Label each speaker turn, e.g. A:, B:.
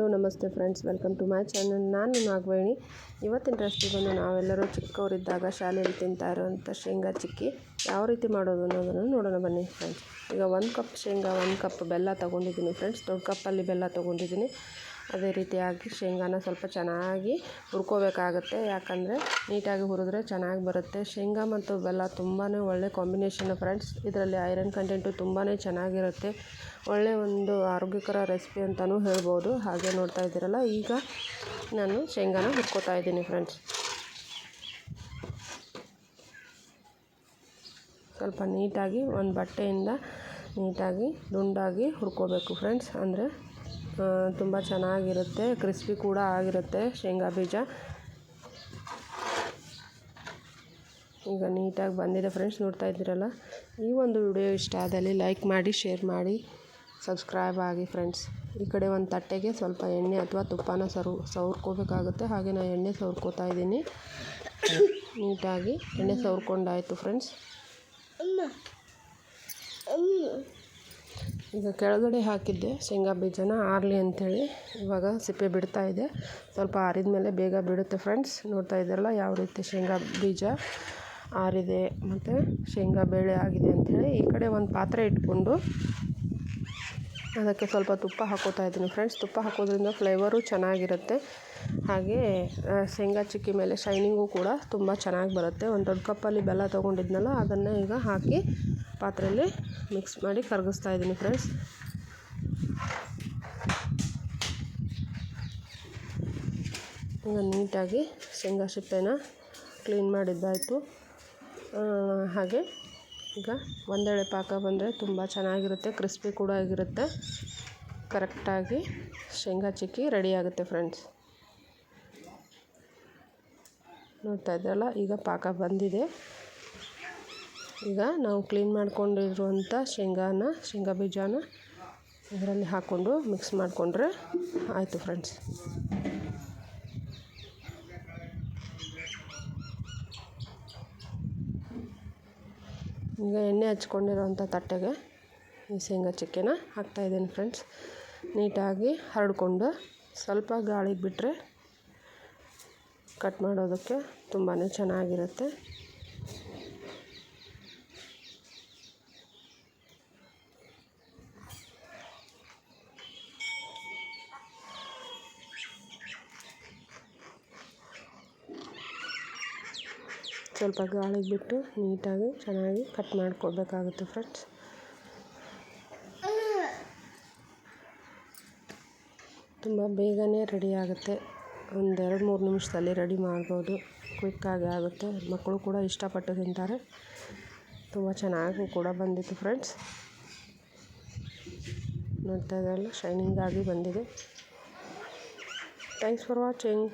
A: Hello, ನಮಸ್ತೆ friends. Welcome to my channel. ನಾನು ನಾಗವೇಣಿ. ಇವತ್ತಿನ ರೆಸಿಪಿ ಬಂದು ನಾವೆಲ್ಲರೂ ಚಿಕ್ಕವರಿದ್ದಾಗ ಶಾಲೆಯಲ್ಲಿ ತಿಂತಾ ಇರೋವಂಥ ಶೇಂಗಾ ಚಿಕ್ಕಿ. ಯಾವ ರೀತಿ ಮಾಡೋದು ಅನ್ನೋದನ್ನು ನೋಡೋಣ ಬನ್ನಿ ಫ್ರೆಂಡ್ಸ್. ಈಗ ಒಂದು ಕಪ್ ಶೇಂಗಾ, ಒಂದು ಕಪ್ ಬೆಲ್ಲ ತೊಗೊಂಡಿದ್ದೀನಿ ಫ್ರೆಂಡ್ಸ್. ದೊಡ್ಡ ಕಪ್ಪಲ್ಲಿ ಬೆಲ್ಲ ತೊಗೊಂಡಿದ್ದೀನಿ. ಅದೇ ರೀತಿಯಾಗಿ ಶೇಂಗಾನ ಸ್ವಲ್ಪ ಚೆನ್ನಾಗಿ ಹುರ್ಕೋಬೇಕಾಗುತ್ತೆ. ಯಾಕಂದರೆ ನೀಟಾಗಿ ಹುರಿದ್ರೆ ಚೆನ್ನಾಗಿ ಬರುತ್ತೆ. ಶೇಂಗಾ ಮತ್ತು ಬೆಲ್ಲ ತುಂಬಾ ಒಳ್ಳೆ ಕಾಂಬಿನೇಷನ್ ಫ್ರೆಂಡ್ಸ್ ಇದರಲ್ಲಿ ಐರನ್ ಕಂಟೆಂಟು ತುಂಬಾ ಚೆನ್ನಾಗಿರುತ್ತೆ. ಒಳ್ಳೆಯ ಒಂದು ಆರೋಗ್ಯಕರ ರೆಸಿಪಿ ಅಂತಲೂ ಹೇಳ್ಬೋದು. ಹಾಗೆ ನೋಡ್ತಾ ಇದ್ದೀರಲ್ಲ, ಈಗ ನಾನು ಶೇಂಗಾನ ಹುರ್ಕೋತಾ ಇದ್ದೀನಿ ಫ್ರೆಂಡ್ಸ್ ಸ್ವಲ್ಪ ನೀಟಾಗಿ ಒಂದು ಬಟ್ಟೆಯಿಂದ ನೀಟಾಗಿ ದುಂಡಾಗಿ ಹುರ್ಕೋಬೇಕು ಫ್ರೆಂಡ್ಸ್ ಅಂದರೆ ತುಂಬ ಚೆನ್ನಾಗಿರುತ್ತೆ ಕ್ರಿಸ್ಪಿ ಕೂಡ ಆಗಿರುತ್ತೆ ಶೇಂಗಾ ಬೀಜ. ಈಗ ನೀಟಾಗಿ ಬಂದಿದೆ ಫ್ರೆಂಡ್ಸ್ ನೋಡ್ತಾ ಇದ್ದೀರಲ್ಲ? ಈ ಒಂದು ವಿಡಿಯೋ ಇಷ್ಟ ಆದಲ್ಲಿ ಲೈಕ್ ಮಾಡಿ ಶೇರ್ ಮಾಡಿ ಸಬ್ಸ್ಕ್ರೈಬ್ ಆಗಿ ಫ್ರೆಂಡ್ಸ್ ಈ ಕಡೆ ಒಂದು ತಟ್ಟೆಗೆ ಸ್ವಲ್ಪ ಎಣ್ಣೆ ಅಥವಾ ತುಪ್ಪನ ಸರು, ಸವರ್ಕೋಬೇಕಾಗುತ್ತೆ. ಹಾಗೆ ನಾನು ಎಣ್ಣೆ ಸವರ್ಕೋತಾ ಇದ್ದೀನಿ. ನೀಟಾಗಿ ಎಣ್ಣೆ ಸವರ್ಕೊಂಡಾಯಿತು ಫ್ರೆಂಡ್ಸ್ ಈಗ ಕೆಳಗಡೆ ಹಾಕಿದ್ದೆ ಶೇಂಗಾ ಬೀಜನ ಆರಲಿ ಅಂಥೇಳಿ ಇವಾಗ ಸಿಪ್ಪೆ ಬಿಡ್ತಾ ಇದೆ. ಸ್ವಲ್ಪ ಆರಿದ ಮೇಲೆ ಬೇಗ ಬಿಡುತ್ತೆ ಫ್ರೆಂಡ್ಸ್. ನೋಡ್ತಾ ಇದ್ದೀರಲ್ಲ ಯಾವ ರೀತಿ ಶೇಂಗಾ ಬೀಜ ಆರಿದೆ ಮತ್ತು ಶೇಂಗಾ ಬೇಳೆ ಆಗಿದೆ ಅಂಥೇಳಿ ಈ ಕಡೆ ಒಂದು ಪಾತ್ರೆ ಇಟ್ಕೊಂಡು ಅದಕ್ಕೆ ಸ್ವಲ್ಪ ತುಪ್ಪ ಹಾಕೋತಾ ಇದ್ದೀನಿ ಫ್ರೆಂಡ್ಸ್. ತುಪ್ಪ ಹಾಕೋದ್ರಿಂದ ಫ್ಲೇವರು ಚೆನ್ನಾಗಿರುತ್ತೆ. ಹಾಗೆ ಶೇಂಗಾ ಚಿಕ್ಕಿ ಮೇಲೆ ಶೈನಿಂಗು ಕೂಡ ತುಂಬ ಚೆನ್ನಾಗಿ ಬರುತ್ತೆ. ಒಂದು ದೊಡ್ಡ ಕಪ್ಪಲ್ಲಿ ಬೆಲ್ಲ ತೊಗೊಂಡಿದ್ನಲ್ಲ, ಅದನ್ನು ಈಗ ಹಾಕಿ ಪಾತ್ರೆಯಲ್ಲಿ ಮಿಕ್ಸ್ ಮಾಡಿ ಕರಗಿಸ್ತಾ ಇದ್ದೀನಿ ಫ್ರೆಂಡ್ಸ್ ಈಗ ನೀಟಾಗಿ ಶೇಂಗಾ ಸಿಪ್ಪೆನ ಕ್ಲೀನ್ ಮಾಡಿದ್ದಾಯಿತು. ಹಾಗೆ ಈಗ ಒಂದೆಳೆ ಪಾಕ ಬಂದರೆ ತುಂಬ ಚೆನ್ನಾಗಿರುತ್ತೆ ಕ್ರಿಸ್ಪಿ ಕೂಡ ಆಗಿರುತ್ತೆ. ಕರೆಕ್ಟಾಗಿ ಶೇಂಗಾ ಚಿಕ್ಕಿ ರೆಡಿಯಾಗುತ್ತೆ ಫ್ರೆಂಡ್ಸ್ ನೋಡ್ತಾ ಇದ್ರಲ್ಲ, ಈಗ ಪಾಕ ಬಂದಿದೆ. ಈಗ ನಾವು ಕ್ಲೀನ್ ಮಾಡ್ಕೊಂಡಿರುವಂಥ ಶೇಂಗಾನ, ಶೇಂಗಾ ಬೀಜನ ಇದರಲ್ಲಿ ಹಾಕ್ಕೊಂಡು ಮಿಕ್ಸ್ ಮಾಡಿಕೊಂಡ್ರೆ ಆಯಿತು ಫ್ರೆಂಡ್ಸ್ ಈಗ ಎಣ್ಣೆ ಹಚ್ಕೊಂಡಿರೋವಂಥ ತಟ್ಟೆಗೆ ಈ ಶೇಂಗಾ ಚಕ್ಕೆನ ಹಾಕ್ತಾಯಿದ್ದೀನಿ ಫ್ರೆಂಡ್ಸ್ ನೀಟಾಗಿ ಹರಡ್ಕೊಂಡು ಸ್ವಲ್ಪ ಗಾಳಿಗೆ ಬಿಟ್ಟರೆ ಕಟ್ ಮಾಡೋದಕ್ಕೆ ತುಂಬಾ ಚೆನ್ನಾಗಿರುತ್ತೆ. ಸ್ವಲ್ಪ ಗಾಳಿಗೆ ಬಿಟ್ಟು ನೀಟಾಗಿ ಚೆನ್ನಾಗಿ ಕಟ್ ಮಾಡ್ಕೊಳ್ಬೇಕಾಗುತ್ತೆ ಫ್ರೆಂಡ್ಸ್. ತುಂಬ ಬೇಗನೆ ರೆಡಿ ಆಗುತ್ತೆ. ಒಂದು ಎರಡು ಮೂರು ನಿಮಿಷದಲ್ಲಿ ರೆಡಿ ಮಾಡ್ಬೋದು. ಕ್ವಿಕ್ಕಾಗಿ ಆಗುತ್ತೆ. ಮಕ್ಕಳು ಕೂಡ ಇಷ್ಟಪಟ್ಟು ತಿಂತಾರೆ. ತುಂಬ ಚೆನ್ನಾಗಿ ಕೂಡ ಬಂದಿತ್ತು ಫ್ರೆಂಡ್ಸ್ ನೋಡ್ತಾ ಶೈನಿಂಗ್ ಆಗಿ ಬಂದಿದೆ. Thanks for watching